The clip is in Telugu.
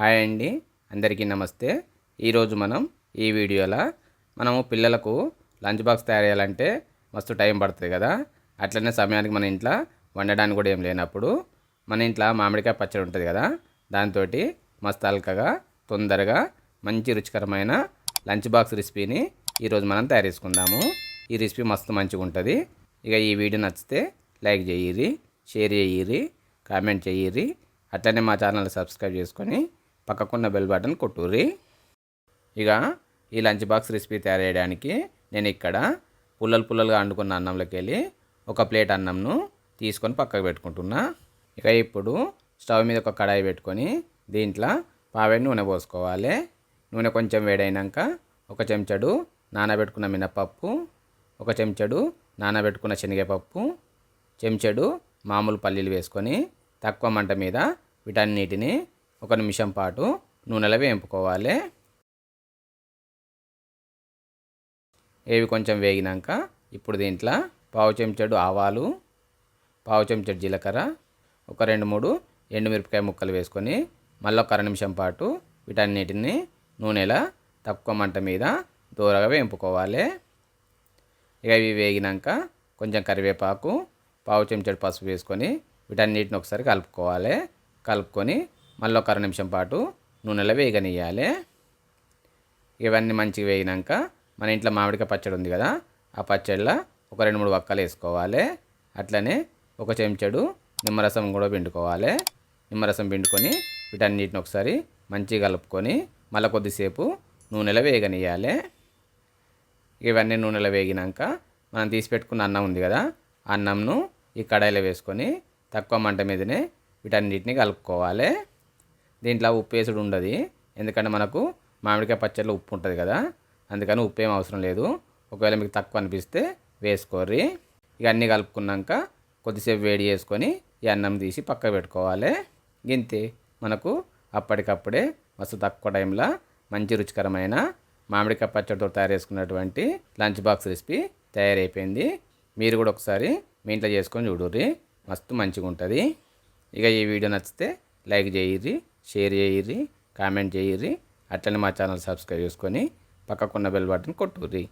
హాయ్ అండి. అందరికీ నమస్తే. ఈరోజు మనం ఈ వీడియోలో మనము పిల్లలకు లంచ్ బాక్స్ తయారు చేయాలంటే మస్తు టైం పడుతుంది కదా. అట్లనే సమయానికి మన ఇంట్లో వండడానికి కూడా ఏం లేనప్పుడు మన ఇంట్లో మామిడికాయ పచ్చడి ఉంటుంది కదా. దాంతో మస్తు అల్కగా తొందరగా మంచి రుచికరమైన లంచ్ బాక్స్ రెసిపీని ఈరోజు మనం తయారు చేసుకుందాము. ఈ రెసిపీ మస్తు మంచిగా ఉంటుంది. ఇక ఈ వీడియో నచ్చితే లైక్ చేయిరి షేర్ చేయిరి కామెంట్ చేయిరి అట్లనే మా ఛానల్ సబ్స్క్రైబ్ చేసుకొని పక్కకున్న బెల్ బటన్ కొట్టుర్రి. ఇక ఈ లంచ్ బాక్స్ రెసిపీ తయారు చేయడానికి నేను ఇక్కడ పుల్లలు పుల్లలుగా వండుకున్న అన్నంలోకి వెళ్ళి ఒక ప్లేట్ అన్నంను తీసుకొని పక్కకు పెట్టుకుంటున్నా. ఇక ఇప్పుడు స్టవ్ మీద ఒక కడాయి పెట్టుకొని దీంట్లో పావేడి నూనె పోసుకోవాలి. నూనె కొంచెం వేడైనాక ఒక చెంచడు నానబెట్టుకున్న మినపప్పు ఒక చెంచడు నానబెట్టుకున్న శనగపప్పు చెంచడు మామూలు పల్లీలు వేసుకొని తక్కువ మంట మీద వీటన్నిటిని ఒక నిమిషం పాటు నూనెలో వేంపుకోవాలి ఏవి కొంచెం వేగినాక ఇప్పుడు దీంట్లో పావు చెంచడు ఆవాలు పావు చెంచడు జీలకర్ర ఒక రెండు మూడు ఎండుమిరపకాయ ముక్కలు వేసుకొని మళ్ళీ ఒక అర నిమిషం పాటు వీటన్నిటిని నూనెలా తక్కువ మంట మీద దూరగా వేయింపుకోవాలి. ఇక ఇవి వేగినాక కొంచెం కరివేపాకు పావు చెంచడు పసుపు వేసుకొని వీటన్నిటిని ఒకసారి కలుపుకోవాలి. కలుపుకొని మళ్ళీ ఒక అర నిమిషం పాటు నూనెలో వేగనియాలి ఇవన్నీ మంచిగా వేగినాక మన ఇంట్లో మామిడికాయ పచ్చడి ఉంది కదా ఆ పచ్చడిలో ఒక రెండు మూడు వక్కలు వేసుకోవాలి. అట్లనే ఒక చెంచడు నిమ్మరసం కూడా పిండుకోవాలి. నిమ్మరసం పిండుకొని వీటన్నిటిని ఒకసారి మంచిగా కలుపుకొని మళ్ళీ కొద్దిసేపు నూనెలో వేగనియాలి ఇవన్నీ నూనెలో వేగినాక మనం తీసి పెట్టుకున్న అన్నం ఉంది కదా అన్నంను ఈ కడాయిలో వేసుకొని తక్కువ మంట మీదనే వీటన్నిటిని కలుపుకోవాలి. దీంట్లో ఉప్పు వేసుడు ఉండదు. ఎందుకంటే మనకు మామిడికాయ పచ్చడిలో ఉప్పు ఉంటుంది కదా. అందుకని ఉప్పు ఏం అవసరం లేదు. ఒకవేళ మీకు తక్కువ అనిపిస్తే వేసుకోర్రి. ఇక అన్నీ కలుపుకున్నాక కొద్దిసేపు వేడి చేసుకొని ఈ అన్నం తీసి పక్క పెట్టుకోవాలి. గింతే మనకు అప్పటికప్పుడే మస్తు తక్కువ టైంలో మంచి రుచికరమైన మామిడికాయ పచ్చడితో తయారు చేసుకున్నటువంటి లంచ్ బాక్స్ రెసిపీ తయారైపోయింది. మీరు కూడా ఒకసారి మీ ఇంట్లో చేసుకొని చూడుర్రి. మస్తు మంచిగా ఉంటుంది ఇక ఈ వీడియో నచ్చితే లైక్ చేయిర్రి. షేర్ చేయిర్రి కామెంట్ చేయిర్రి. అట్లనే మా ఛానల్ సబ్స్క్రైబ్ చేసుకొని పక్కకున్న బెల్ బటన్ కొట్టుర్రి.